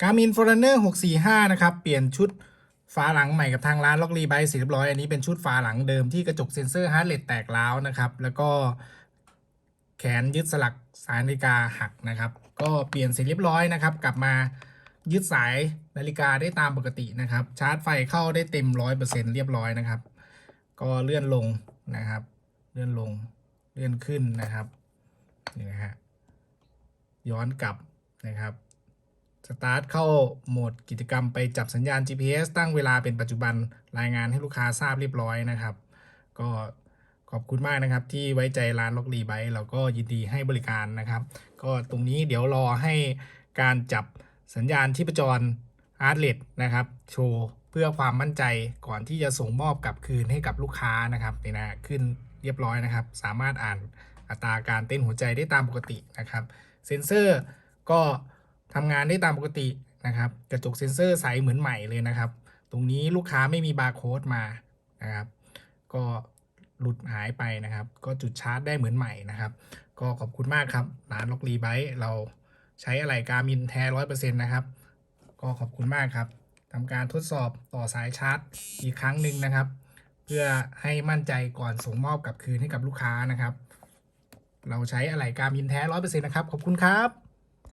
Garmin Forerunner 645 นะครับ เปลี่ยนชุดฝาหลังใหม่กับทางร้านล็อกรีไบเสร็จเรียบร้อย อันนี้เป็นชุดฝาหลังเดิมที่กระจกเซ็นเซอร์ฮาร์ดเรทแตกร้าวนะครับ แล้วก็แขนยึดสลักสายนาฬิกาหักนะครับ ก็เปลี่ยนเสร็จเรียบร้อยนะครับ กลับมายึดสายนาฬิกาได้ตามปกตินะครับ ชาร์จไฟเข้าได้เต็มร้อยเปอร์เซ็นเรียบร้อยนะครับ ก็เลื่อนลงนะครับ เลื่อนลง เลื่อนขึ้นนะครับ นี่นะฮะ ย้อนกลับนะครับ สตาร์ทเข้าโหมดกิจกรรมไปจับสัญญาณ GPS ตั้งเวลาเป็นปัจจุบันรายงานให้ลูกค้าทราบเรียบร้อยนะครับ ก็ขอบคุณมากนะครับ ที่ไว้ใจร้านล็อกรีไบเราก็ยินดีให้บริการนะครับ ก็ตรงนี้เดี๋ยวรอให้การจับสัญญาณที่ประจรอาร์ตเลดนะครับ โชว์เพื่อความมั่นใจก่อนที่จะส่งมอบกลับคืนให้กับลูกค้านะครับนี่นะขึ้นเรียบร้อยนะครับ สามารถอ่านอัตราการเต้นหัวใจได้ตามปกตินะครับ เซ็นเซอร์ก็ ทำงานได้ตามปกตินะครับกระจกเซ็นเซอร์ใสเหมือนใหม่เลยนะครับ ตรงนี้ลูกค้าไม่มีบาร์โค้ดมานะครับ ก็หลุดหายไปนะครับ ก็จุดชาร์จได้เหมือนใหม่นะครับ ก็ขอบคุณมากครับร้านล็อกรีไบเราใช้อะไรการมินแท้ร้อยเปอร์เซ็นต์นะครับ ก็ขอบคุณมากครับทำการทดสอบต่อสายชาร์จอีกครั้งหนึ่งนะครับ เพื่อให้มั่นใจก่อนส่งมอบกลับคืนให้กับลูกค้านะครับ เราใช้อะไรการมินแท้ร้อยเปอร์เซ็นต์นะครับ ขอบคุณครับ